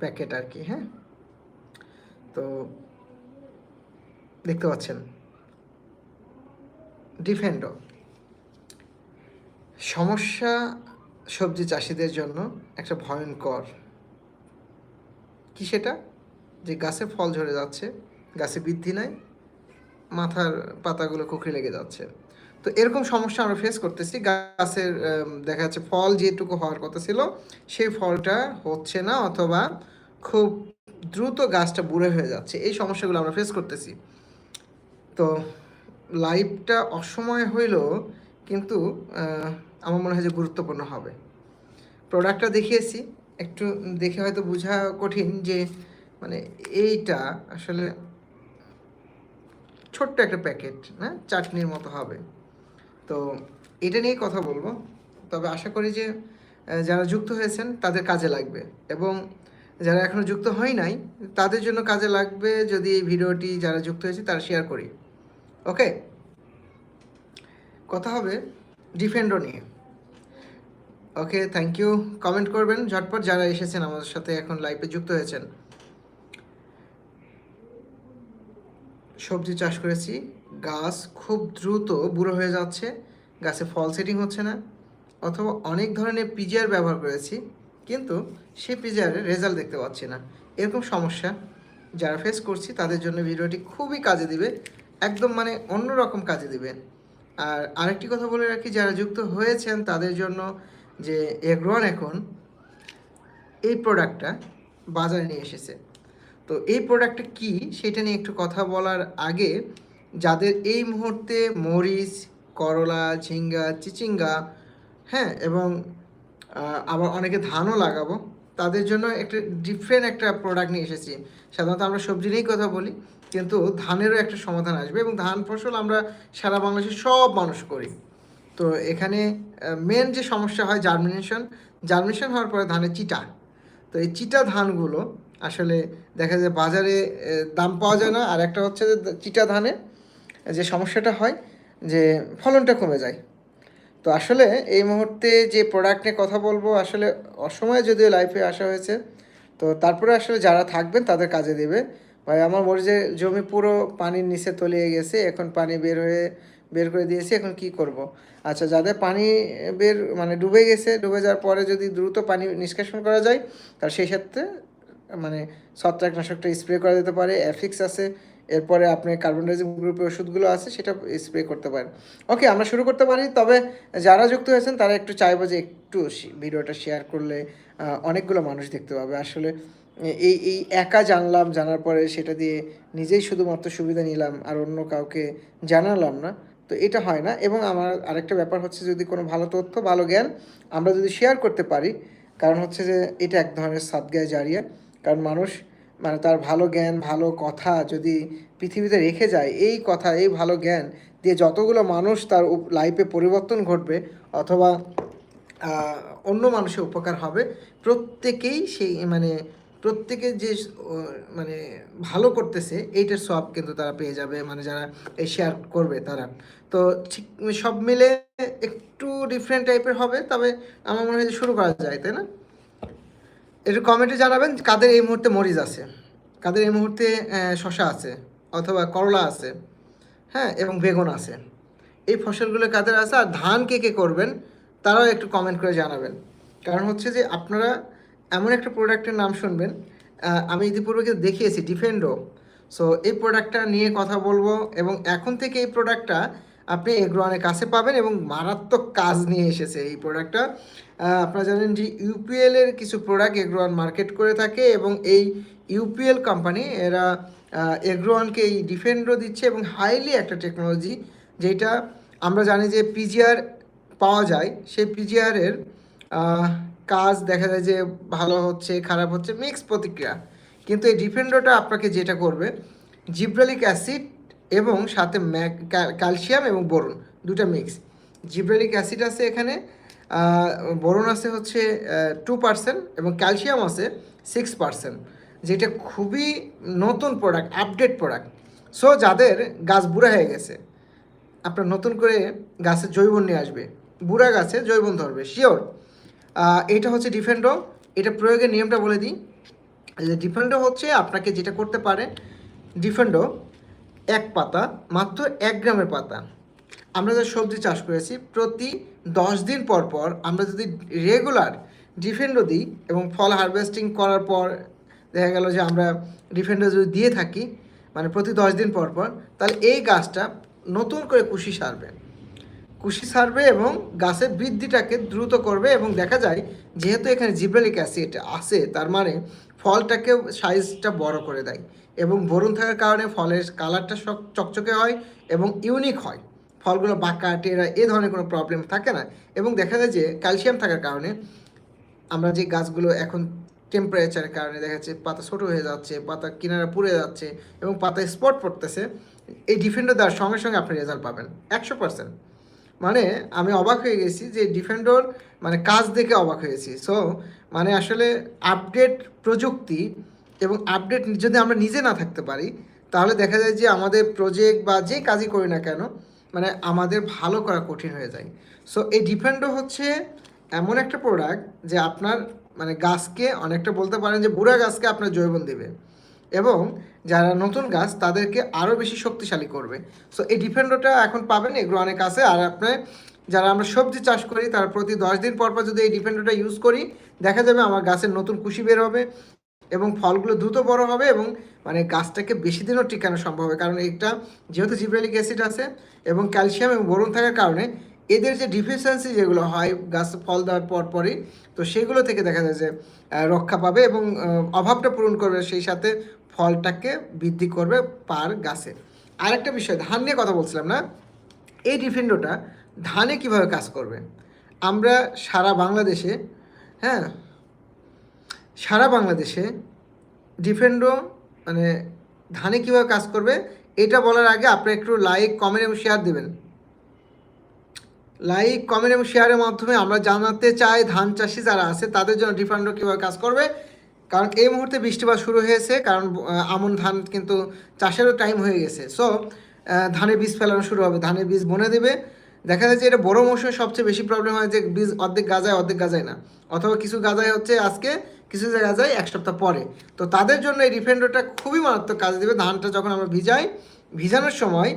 Packet আর কি হ্যাঁ? তো দেখতে পাচ্ছেন। ডিফেন্ডো। সমস্যা সবজি চাষিদের জন্য একটা ভয়ঙ্কর। কি সেটা? যে গাছে ফল ঝরে যাচ্ছে, গাছে বৃদ্ধি নাই, মাথার পাতাগুলো কুকড়ে লেগে যাচ্ছে। তো এরকম সমস্যা আমরা ফেস করতেছি। গাছের দেখা যাচ্ছে ফল যেটুকু হওয়ার কথা ছিল, সেই ফলটা হচ্ছে না অথবা খুব দ্রুত গাছটা বুড়ে হয়ে যাচ্ছে। এই সমস্যাগুলো আমরা ফেস করতেছি। তো লাইভটা অসময় হইলেও কিন্তু আমার মনে হয় যে গুরুত্বপূর্ণ হবে। প্রোডাক্টটা দেখিয়েছি। একটু দেখে হয়তো বোঝা কঠিন যে মানে এইটা আসলে ছোট্ট একটা প্যাকেট হ্যাঁ চাটনির মতো হবে। তো এটা নিয়ে কথা বলব। তবে আশা করি যে যারা যুক্ত হয়েছেন তাদের কাজে লাগবে এবং যারা এখনও যুক্ত হয় নাই, তাদের জন্য কাজে লাগবে যদি এই ভিডিওটি যারা যুক্ত হয়েছে তারা শেয়ার করি। ওকে কথা হবে ডিফেন্ডো নিয়ে। ওকে থ্যাংক ইউ কমেন্ট করবেন ঝটপট যারা এসেছেন আমাদের সাথে এখন লাইভে যুক্ত হয়েছেন। সবজি চাষ করেছি, গাছ খুব দ্রুত বুড়ো হয়ে যাচ্ছে, গাছে ফল সেটিং হচ্ছে না, অথবা অনেক ধরনের পিজিআর ব্যবহার করেছি, কিন্তু সেই পিজিআরের রেজাল্ট দেখতে পাচ্ছি না। এরকম সমস্যা যারা ফেস করছি, তাদের জন্য ভিডিওটি খুবই কাজে দিবে, একদম মানে অন্যরকম কাজে দিবে। আর আরেকটি কথা বলে রাখি, যারা যুক্ত হয়েছেন তাদের জন্য যে এগ্রোয়ান এখন এই প্রোডাক্টটা বাজারে নিয়ে এসেছে। তো এই প্রোডাক্টটা কি সেটা নিয়ে একটু কথা বলার আগে যাদের এই মুহূর্তে মরিচ, করলা, ঝিঙ্গা, চিচিঙ্গা হ্যাঁ এবং আবার অনেকে ধানও লাগাবো, তাদের জন্য একটা ডিফারেন্ট একটা প্রোডাক্ট নিয়ে এসেছি। সাধারণত আমরা সবজি নিয়েই কথা বলি, কিন্তু ধানেরও একটা সমাধান আসবে এবং ধান ফসল আমরা সারা বাংলাদেশের সব মানুষ করি। তো এখানে মেন যে সমস্যা হয় জার্মিনেশন জার্মিনেশন হওয়ার পরে ধানের চিটা। তো এই চিটা ধানগুলো আসলে দেখা যায় বাজারে দাম পাওয়া যায় না। আর একটা হচ্ছে যে চিটা ধানে যে সমস্যাটা হয় যে ফলনটা কমে যায়। তো আসলে এই মুহূর্তে যে প্রোডাক্ট নিয়ে কথা বলব, আসলে অসময়ে যদিও লাইফে আসা হয়েছে, তো তারপরে আসলে যারা থাকবেন তাদের কাজে দেবে। ভাই, আমার মরিচের জমি পুরো পানির নিচে তলিয়ে গেছে, এখন পানি বের হয়ে, বের করে দিয়েছি, এখন কি করব? আচ্ছা যাদের পানি বের মানে ডুবে গেছে, ডুবে যাওয়ার পরে যদি দ্রুত পানি নিষ্কাশন করা যায় তাহলে সেই ক্ষেত্রে মানে ছত্রাকনাশকটা স্প্রে করা যেতে পারে অ্যাফিক্স আছে, এরপরে আপনি কার্বন ডাইজিম গ্রুপের ওষুধগুলো আছে, সেটা স্প্রে করতে পারেন। ওকে আমরা শুরু করতে পারি, তবে যারা যুক্ত হয়েছেন, তারা একটু চাইব যে একটু ভিডিওটা শেয়ার করলে অনেকগুলো মানুষ দেখতে পাবে। আসলে এই এই একা জানলাম, জানার পরে সেটা দিয়ে নিজেই শুধুমাত্র সুবিধা নিলাম, আর অন্য কাউকে জানালাম না। তো এটা হয় না, এবং আমার আরেকটা ব্যাপার হচ্ছে, যদি কোনো ভালো তথ্য, ভালো জ্ঞান আমরা যদি শেয়ার করতে পারি, কারণ হচ্ছে যে এটা এক ধরনের সাদগায় জারিয়া কারণ মানুষ মানে তার ভালো জ্ঞান, ভালো কথা যদি পৃথিবীতে রেখে যায়, এই কথা, এই ভালো জ্ঞান দিয়ে যতগুলো মানুষ তার লাইফে পরিবর্তন ঘটবে অথবা অন্য মানুষের উপকার হবে, প্রত্যেকেই সেই মানে প্রত্যেকে যে মানে ভালো করতেছে, এইটার সব কিন্তু তারা পেয়ে যাবে মানে যারা এই শেয়ার করবে তারা। তো ঠিক, সব মিলে একটু ডিফারেন্ট টাইপের হবে, তবে আমার মনে হয় যে শুরু করা যায়, তাই না? একটু কমেন্টে জানাবেন কাদের এই মুহূর্তে মরিচ আছে। কাদের এই মুহূর্তে শশা আছে অথবা করলা আছে হ্যাঁ এবং বেগুন আছে। এই ফসলগুলো কাদের আছে আর ধান কে কে করবেন তারাও একটু কমেন্ট করে জানাবেন। কারণ হচ্ছে যে আপনারা এমন একটা প্রোডাক্টের নাম শুনবেন আমি ইতিপূর্বে কিন্তু দেখিয়েছি ডিফেন্ডো সো এই প্রোডাক্টটা নিয়ে কথা বলব এবং এখন থেকে এই প্রোডাক্টটা আপনি এগ্রোয়ানের কাছে পাবেন এবং মারাত্মক কাজ নিয়ে এসেছে এই প্রোডাক্টটা আপনারা জানেন যে ইউপিএল এর কিছু প্রোডাক্ট এগ্রোয়ান মার্কেট করে থাকে এবং এই ইউপিএল কোম্পানি এরা এগ্রোয়ানকে এই ডিফেন্ডও দিচ্ছে এবং হাইলি একটা টেকনোলজি যেটা আমরা জানি যে পিজিআর পাওয়া যায়। সেই পিজিআরের কাজ দেখা যায় যে ভালো হচ্ছে, খারাপ হচ্ছে মিক্স প্রতিক্রিয়া। কিন্তু এই ডিফেন্ডোটা আপনাকে যেটা করবে, জিব্রালিক অ্যাসিড এবং সাথে ক্যালসিয়াম এবং বোরন, দুটা মিক্স জিব্রালিক অ্যাসিড আছে এখানে বোরন আছে হচ্ছে টু পার্সেন্ট এবং ক্যালসিয়াম আছে সিক্স পার্সেন্ট যেটা খুবই নতুন প্রোডাক্ট আপডেট প্রোডাক্ট সো যাদের গাছ বুড়া হয়ে গেছে, আপনার নতুন করে গাছে জৈবন নিয়ে আসবে, বুড়া গাছে জৈবন ধরবে শিওর এটা হচ্ছে ডিফেন্ডো এটা প্রয়োগের নিয়মটা বলে দিই। যে ডিফেন্ডো হচ্ছে আপনাকে যেটা করতে পারে ডিফেন্ডো এক পাতা, মাত্র এক গ্রামের পাতা। আমরা যে সবজি চাষ করেছি, প্রতি দশ দিন পর পর আমরা যদি রেগুলার ডিফেন্ডো দিই এবং ফল হারভেস্টিং করার পর দেখা গেল যে আমরা ডিফেন্ডো যদি দিয়ে থাকি মানে প্রতি দশ দিন পর পর, তাহলে এই গাছটা নতুন করে কুশি সারবে। কুশি সারবে এবং গাছের বৃদ্ধিটাকে দ্রুত করবে এবং দেখা যায় যেহেতু এখানে জিব্রালিক অ্যাসিড আছে, তার মানে ফলটাকে সাইজটা বড় করে দেয় এবং বরুণ থাকার কারণে ফলের কালারটা সব চকচকে হয় এবং ইউনিক হয়। ফলগুলো বাঁকা, টেরা, এ ধরনের কোনো প্রবলেম থাকে না। এবং দেখা যায় যে ক্যালসিয়াম থাকার কারণে আমরা যে গাছগুলো এখন টেম্পারেচারের কারণে দেখা যাচ্ছে পাতা ছোটো হয়ে যাচ্ছে, পাতা কিনারা পুড়ে যাচ্ছে এবং পাতায় স্পট পড়তেছে, এই ডিফেন্ডার দেওয়ার সঙ্গে সঙ্গে আপনি রেজাল্ট পাবেন, একশো পার্সেন্ট মানে আমি অবাক হয়ে গেছি যে ডিফেন্ডর মানে কাজ দেখে অবাক হয়েছি। সো মানে আসলে আপডেট প্রযুক্তি এবং আপডেট যদি আমরা নিজে না থাকতে পারি, তাহলে দেখা যায় যে আমাদের প্রজেক্ট বা যে কাজই করি না কেন মানে আমাদের ভালো করা কঠিন হয়ে যায়। সো এই ডিফেন্ডো হচ্ছে এমন একটা প্রোডাক্ট যে আপনার মানে গাছকে অনেকটা বলতে পারেন যে বুড়া গাছকে আপনার জৈবন দেবে। এবং যারা নতুন গাছ তাদেরকে আরও বেশি শক্তিশালী করবে। সো এই ডিফেন্ডোটা এখন পাবেন, এগুলো অনেক আছে। আর আপনার যারা আমরা সবজি চাষ করি, তারা প্রতি দশ দিন পর পর যদি এই ডিফেন্ডোটা ইউজ করি, দেখা যাবে আমার গাছের নতুন কুশি বের হবে। এবং ফলগুলো দ্রুত বড় হবে এবং মানে গাছটাকে বেশি দিনও টিকানো সম্ভব হবে। কারণ এটা যেহেতু জিব্রালিক অ্যাসিড আছে এবং ক্যালসিয়াম এবং বোরন থাকার কারণে এদের যে ডিফিসিয়েন্সি যেগুলো হয় গাছ ফল দেওয়ার পর পরই, তো সেগুলো থেকে দেখা যায় যে রক্ষা পাবে এবং অভাবটা পূরণ করবে। সেই সাথে ফলটাকে বৃদ্ধি করবে পার গাছে। আরেকটা বিষয়, ধান নিয়ে কথা বলছিলাম না? এই ডিফেন্ডোটা ধানে কীভাবে কাজ করবে? আমরা সারা বাংলাদেশে হ্যাঁ সারা বাংলাদেশে ডিফেন্ডো মানে ধানে কীভাবে কাজ করবে, এটা বলার আগে আপনি একটু লাইক কমেন্ট এবং শেয়ার দেবেন। লাইক কমেন্ট এবং শেয়ারের মাধ্যমে আমরা জানাতে চাই ধান চাষি যারা আছে, তাদের জন্য ডিফেন্ডো কীভাবে কাজ করবে। কারণ এই মুহূর্তে বৃষ্টিপাত শুরু হয়েছে, কারণ আমন ধান কিন্তু চাষেরও টাইম হয়ে গেছে। সো ধানের বীজ ফেলানো শুরু হবে, ধানের বীজ বনে দেবে। দেখা যায় যে এটা বড় মৌসুমে সবচেয়ে বেশি প্রবলেম হয় যে বীজ অর্ধেক গাজায় অর্ধেক গাজায় না। অথবা কিছু গাজায় হচ্ছে আজকে, কিছু গাজায় এক সপ্তাহ পরে। তো তাদের জন্য এই ডিফেন্ডোটা খুবই মারাত্মক কাজ দেবে। ধানটা যখন আমরা ভিজাই, ভিজানোর সময়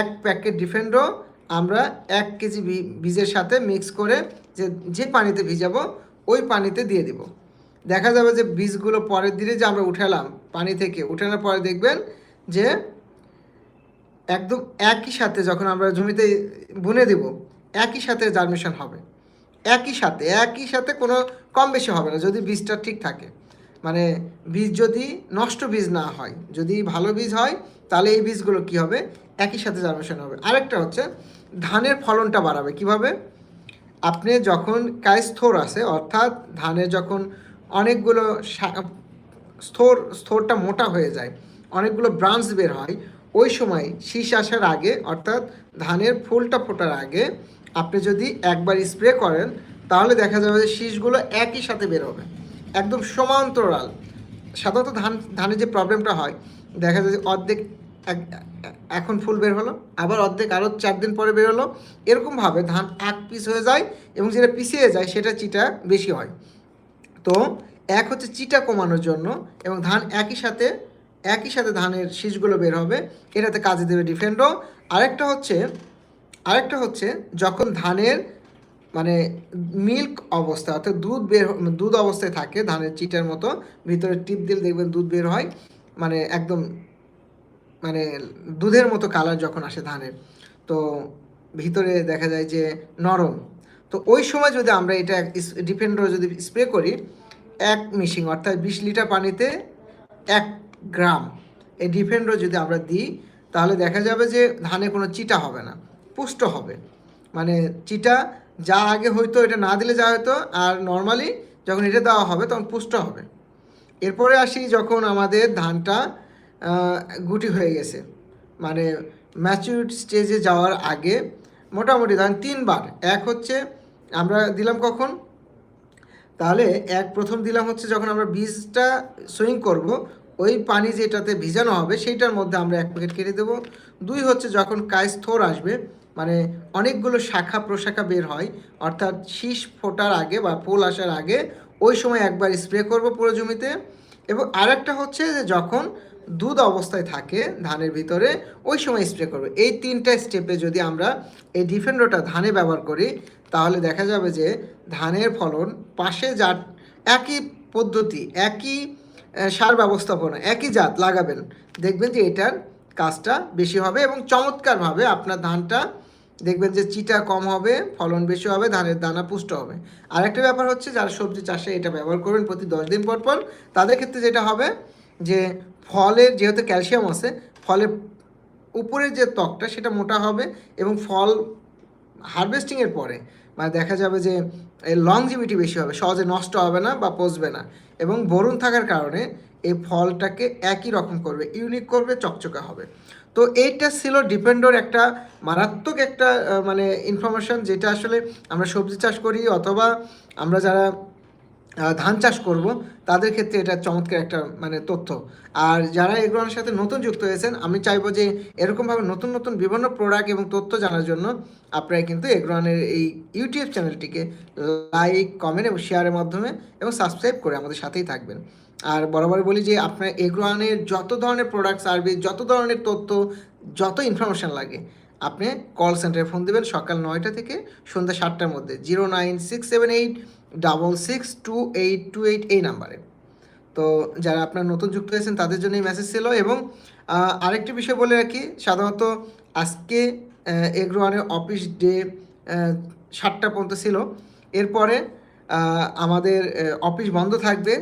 এক প্যাকেট ডিফেন্ডো আমরা এক কেজি বীজের সাথে মিক্স করে যে যে পানিতে ভিজাবো, ওই পানিতে দিয়ে দিব। দেখা যাবে যে বীজগুলো পরের দিনে যে আমরা উঠালাম, পানি থেকে, উঠানোর পরে দেখবেন যে একদম একই সাথে যখন আমরা জমিতে বুনে দেব, একই সাথে জার্মেশন হবে। একই সাথে একই সাথে কোনো কম বেশি হবে না, যদি বীজটা ঠিক থাকে। মানে বীজ যদি নষ্ট বীজ না হয়, যদি ভালো বীজ হয়, তাহলে এই বীজগুলো কি হবে? একই সাথে জার্মেশন হবে। আরেকটা হচ্ছে, ধানের ফলনটা বাড়াবে কীভাবে? আপনি যখন কায়স্থর আছে, অর্থাৎ ধানের যখন অনেকগুলো স্থর স্থরটা মোটা হয়ে যায়, অনেকগুলো ব্রাঞ্চ বের হয় ওই সময় শীষ আসার আগে, অর্থাৎ ধানের ফুলটা ফোটার আগে, আপনি যদি একবার স্প্রে করেন, তাহলে দেখা যাবে যে শীষগুলো একই সাথে বের হবে। একদম সমান্তরাল। সাধারণত ধান, ধানের যে প্রবলেমটা হয়, দেখা যায় যে অর্ধেক এখন ফুল বের হলো, আবার অর্ধেক আরও চার দিন পরে বের হলো। এরকমভাবে ধান এক পিস হয়ে যায় এবং যেটা পিছিয়ে যায়, সেটা চিটা বেশি হয়। তো এক হচ্ছে চিটা কমানোর জন্য এবং ধান একই সাথে একই সাথে ধানের শীষগুলো বের হবে, এটাতে কাজে দেবে ডিফেন্ডো আরেকটা হচ্ছে আরেকটা হচ্ছে যখন ধানের মানে মিল্ক অবস্থা, অর্থাৎ দুধ বের দুধ অবস্থায় থাকে ধানের চিটার মতো, ভিতরে টিপ দিলে দেখবেন দুধ বের হয় মানে একদম মানে দুধের মতো কালার যখন আসে ধানের। তো ভিতরে দেখা যায় যে নরম। তো ওই সময় যদি আমরা এটা ডিফেন্ডার যদি স্প্রে করি, এক মিশিং অর্থাৎ বিশ লিটার পানিতে এক গ্রাম। এই ডিফেন্ডার যদি আমরা দিই, তাহলে দেখা যাবে যে ধানে কোনো চিটা হবে না, পুষ্ট হবে। মানে চিটা যা আগে হয়তো এটা না দিলে যা হতো, আর নর্মালি যখন এটা দেওয়া হবে তখন পুষ্ট হবে। এরপরে আসি যখন আমাদের ধানটা গুটি হয়ে গেছে। মানে ম্যাচিউর স্টেজে যাওয়ার আগে মোটামুটি ধান তিনবার, এক হচ্ছে আমরা দিলাম কখন? তাহলে এক প্রথম দিলাম হচ্ছে যখন আমরা বীজটা সুইং করব ওই পানি যেটাতে ভিজানো হবে, সেইটার মধ্যে আমরা এক প্যাকেট কেটে দেবো। দুই হচ্ছে যখন কায়স্থর আসবে মানে অনেকগুলো শাখা প্রশাখা বের হয়, অর্থাৎ শীষ ফোটার আগে বা ফুল আসার আগে ওই সময় একবার স্প্রে করব পুরো জমিতে। এবং আরেকটা হচ্ছে যে যখন দুধ অবস্থায় থাকে ধানের ভিতরে, ওই সময় স্প্রে করবে। এই তিনটা স্টেপে যদি আমরা এই ডিফেন্ডোটা ধানে ব্যবহার করি, তাহলে দেখা যাবে যে ধানের ফলন পাশে যা একই পদ্ধতি, একই সার ব্যবস্থাপনা, একই জাত লাগাবেন। দেখবেন যে এটার কাজটা বেশি হবে এবং চমৎকারভাবে আপনার ধানটা দেখবেন যে চিটা কম হবে, ফলন বেশি হবে, ধানের দানা পুষ্ট হবে। আরেকটা ব্যাপার হচ্ছে যারা সবজি চাষে এটা ব্যবহার করবেন প্রতি দশ দিন পর পর, তাদের ক্ষেত্রে যেটা হবে যে ফলের যেহেতু ক্যালসিয়াম আছে, ফলের উপরের যে ত্বকটা সেটা মোটা হবে এবং ফল হারভেস্টিংয়ের পরে মানে দেখা যাবে যে লংজিভিটি বেশি হবে, সহজে নষ্ট হবে না বা পচবে না। এবং বরুণ থাকার কারণে এই ফলটাকে একই রকম করবে ইউনিক করবে, চকচকা হবে। তো এইটা ছিল ডিপেন্ডর একটা মারাত্মক একটা মানে ইনফরমেশন যেটা আসলে আমরা সবজি চাষ করি অথবা আমরা যারা ধান চাষ করব, তাদের ক্ষেত্রে এটা চমৎকার একটা মানে তথ্য। আর যারা এগুলোর সাথে নতুন যুক্ত হয়েছেন, আমি চাইব যে এরকমভাবে নতুন নতুন বিভিন্ন প্রোডাক্ট এবং তথ্য জানার জন্য আপনারা কিন্তু এগ্রনের এই ইউটিউব চ্যানেলটিকে লাইক কমেন্ট এবং শেয়ারের মাধ্যমে এবং সাবস্ক্রাইব করে আমাদের সাথেই থাকবেন। আর বরাবর বলি যে আপনার এগ্রোয়ানের যত ধরনের প্রোডাক্ট সার্ভিস যত ধরনের তথ্য, যত ইনফরমেশন লাগে, আপনি কল সেন্টারে ফোন দেবেন সকাল নয়টা থেকে সন্ধ্যা সাতটার মধ্যে। Zero nine six seven eight double six two eight two eight এই নাম্বারে। তো যারা আপনার নতুন যুক্ত হয়েছেন, তাদের জন্য এই মেসেজ ছিল এবং আরেকটি বিষয় বলে রাখি, সাধারণত আজকে এগ্রোয়ানের অফিস ডে সাতটা পর্যন্ত ছিল। এরপরে আমাদের অফিস বন্ধ থাকবে।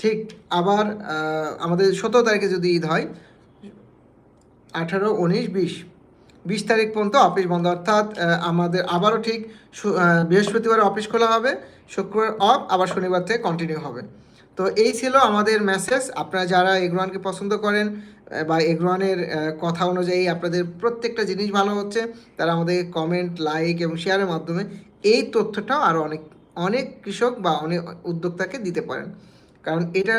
ঠিক আবার আমাদের সতেরো তারিখে যদি ঈদ হয়, আঠারো, উনিশ, বিশ। বিশ তারিখ পর্যন্ত অফিস বন্ধ। অর্থাৎ আমাদের আবারও ঠিক বৃহস্পতিবার অফিস খোলা হবে, শুক্রবার অফ, আবার শনিবার থেকে কন্টিনিউ হবে। তো এই ছিল আমাদের মেসেজ আপনারা যারা এগ্রোয়ানকে পছন্দ করেন বা এগ্রোয়ানের কথা অনুযায়ী আপনাদের প্রত্যেকটা জিনিস ভালো হচ্ছে, তারা আমাদের কমেন্ট লাইক এবং শেয়ারের মাধ্যমে এই তথ্যটাও আরও অনেক অনেক কৃষক বা অনেক উদ্যোক্তাকে দিতে পারেন। কারণ এটা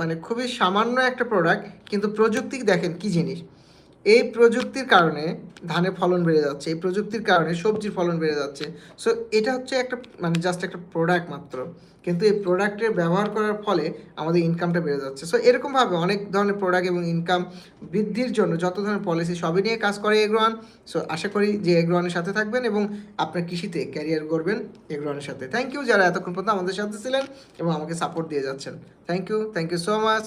মানে খুবই সামান্য একটা প্রোডাক্ট কিন্তু প্রযুক্তি দেখেন কি জিনিস। এই প্রযুক্তির কারণে ধানের ফলন বেড়ে যাচ্ছে, এই প্রযুক্তির কারণে সবজির ফলন বেড়ে যাচ্ছে। সো এটা হচ্ছে একটা মানে জাস্ট একটা প্রোডাক্ট মাত্র। কিন্তু এই প্রোডাক্টের ব্যবহার করার ফলে আমাদের ইনকামটা বেড়ে যাচ্ছে। সো এরকমভাবে অনেক ধরনের প্রোডাক্ট এবং ইনকাম বৃদ্ধির জন্য যত ধরনের পলিসি সবই নিয়ে কাজ করে এগ্রোয়ান। সো আশা করি যে এগ্রোয়ানের সাথে থাকবেন এবং আপনার কৃষিতে ক্যারিয়ার করবেন এগ্রোয়ানের সাথে। থ্যাংক ইউ যারা এতক্ষণ পর্যন্ত আমাদের সাথে ছিলেন এবং আমাকে সাপোর্ট দিয়ে যাচ্ছেন। Thank you thank you so much